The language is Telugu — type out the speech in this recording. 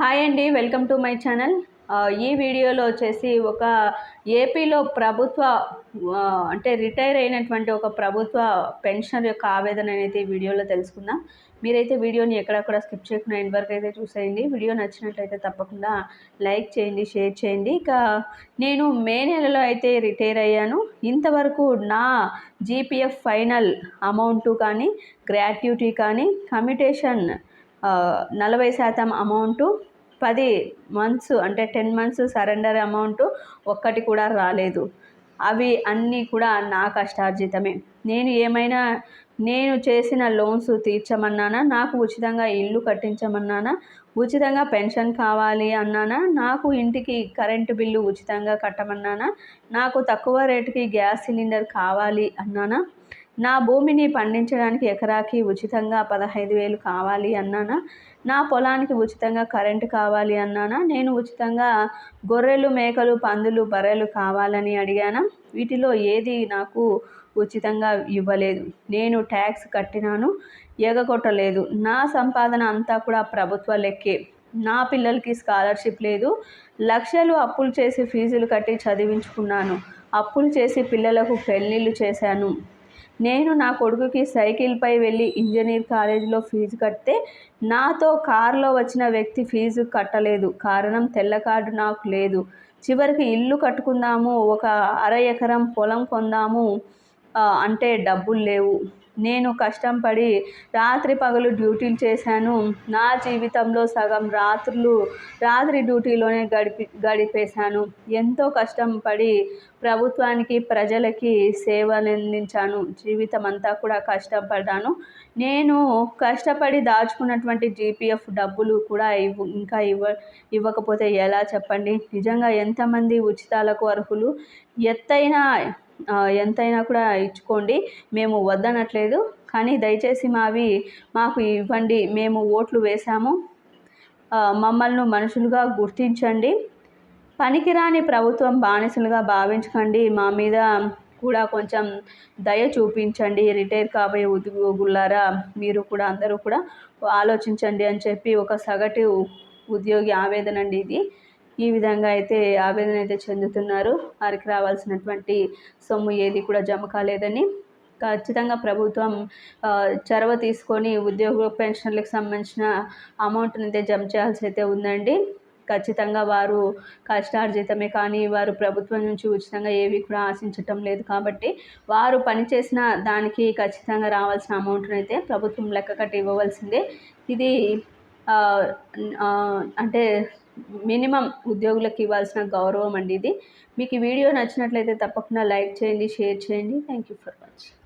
హాయ్ అండి వెల్కమ్ టు మై ఛానల్. ఈ వీడియోలో వచ్చేసి ఒక ఏపీలో ప్రభుత్వ అంటే రిటైర్ అయినటువంటి ఒక ప్రభుత్వ పెన్షన్ యొక్క ఆవేదన అనేది ఈ వీడియోలో తెలుసుకుందాం. మీరైతే వీడియోని ఎక్కడక్కడ స్కిప్ చేయకుండా ఎండ్ వరకు అయితే చూసేయండి. వీడియో నచ్చినట్లయితే తప్పకుండా లైక్ చేయండి షేర్ చేయండి. ఇక నేను మే నెలలో అయితే రిటైర్ అయ్యాను. ఇంతవరకు నా జీపీఎఫ్ ఫైనల్ అమౌంట్ కానీ గ్రాట్యుటీ కానీ కమిటేషన్ నలభై శాతం అమౌంటు పది మంత్స్ అంటే టెన్ మంత్స్ సరెండర్ అమౌంట్ ఒక్కటి కూడా రాలేదు. అవి అన్నీ కూడా నా కష్టార్జితమే. నేను ఏమైనా నేను చేసిన లోన్స్ తీర్చమన్నానా నాకు ఉచితంగా ఇల్లు కట్టించమన్నానా ఉచితంగా పెన్షన్ కావాలి అన్నానా నాకు ఇంటికి కరెంటు బిల్లు ఉచితంగా కట్టమన్నానా నాకు తక్కువ రేటుకి గ్యాస్ సిలిండర్ కావాలి అన్నానా నా భూమిని పండించడానికి ఎకరాకి ఉచితంగా పదహైదు వేలు కావాలి అన్నానా? నా పొలానికి ఉచితంగా కరెంటు కావాలి అన్నానా? నేను ఉచితంగా గొర్రెలు మేకలు పందులు బర్రెలు కావాలని అడిగానా? వీటిలో ఏది నాకు ఉచితంగా ఇవ్వలేదు. నేను ట్యాక్స్ కట్టినాను ఎగగొట్టలేదు. నా సంపాదన అంతా కూడా ప్రభుత్వ లెక్కే. నా పిల్లలకి స్కాలర్షిప్ లేదు. లక్షలు అప్పులు చేసి ఫీజులు కట్టి చదివించుకున్నాను. అప్పులు చేసి పిల్లలకు పెళ్ళిళ్ళు చేశాను. నేను నా కొడుకుకి సైకిల్పై వెళ్ళి ఇంజనీర్ కాలేజీలో ఫీజు కడితే నాతో కారులో వచ్చిన వ్యక్తి ఫీజు కట్టలేదు. కారణం తెల్ల కార్డు నాకు లేదు. చివరికి ఇల్లు కట్టుకుందాము ఒక అర ఎకరం పొలం కొందాము అంటే డబ్బులు లేవు. నేను కష్టం పడి రాత్రి పగలు డ్యూటీలు చేశాను. నా జీవితంలో సగం రాత్రులు రాత్రి డ్యూటీలోనే గడిపి గడిపేశాను. ఎంతో కష్టం పడి ప్రభుత్వానికి ప్రజలకి సేవలు అందించాను జీవితం అంతా కూడా కష్టపడ్డాను. నేను కష్టపడి దాచుకున్నటువంటి జీపీఎఫ్ డబ్బులు కూడా ఇవ్వ ఇంకా ఇవ్వ ఇవ్వకపోతే ఎలా చెప్పండి? నిజంగా ఎంతమంది ఉచితాలకు అర్హులు? ఎత్తైన ఎంతైనా కూడా ఇచ్చుకోండి. మేము వద్దనట్లేదు. కానీ దయచేసి మావి మాకు ఇవ్వండి. మేము ఓట్లు వేశాము. మమ్మల్ని మనుషులుగా గుర్తించండి. పనికిరాని ప్రభుత్వం బానిసలుగా భావించకండి. మా మీద కూడా కొంచెం దయ చూపించండి. రిటైర్ కాబోయే ఉద్యోగులారా మీరు కూడా అందరూ కూడా ఆలోచించండి అని చెప్పి ఒక సగటు ఉద్యోగి ఆవేదన అండి ఇది. ఈ విధంగా అయితే ఆవేదన అయితే చెందుతున్నారు. వారికి రావాల్సినటువంటి సొమ్ము ఏది కూడా జమ కాలేదని. ఖచ్చితంగా ప్రభుత్వం చొరవ తీసుకొని ఉద్యోగ పెన్షన్లకు సంబంధించిన అమౌంట్ని అయితే జమ చేయాల్సి అయితే ఉందండి. ఖచ్చితంగా వారు కష్టార్జితమే కానీ వారు ప్రభుత్వం నుంచి ఉచితంగా ఏవి కూడా ఆశించటం లేదు కాబట్టి వారు పనిచేసిన దానికి ఖచ్చితంగా రావాల్సిన అమౌంట్ని అయితే ప్రభుత్వం లెక్క కట్టి ఇవ్వవలసిందే. ఇది అంటే మినిమం ఉద్యోగులకు ఇవ్వాల్సిన గౌరవం అండి ఇది. మీకు ఈ వీడియో నచ్చినట్లయితే తప్పకుండా లైక్ చేయండి షేర్ చేయండి. Thank you for watching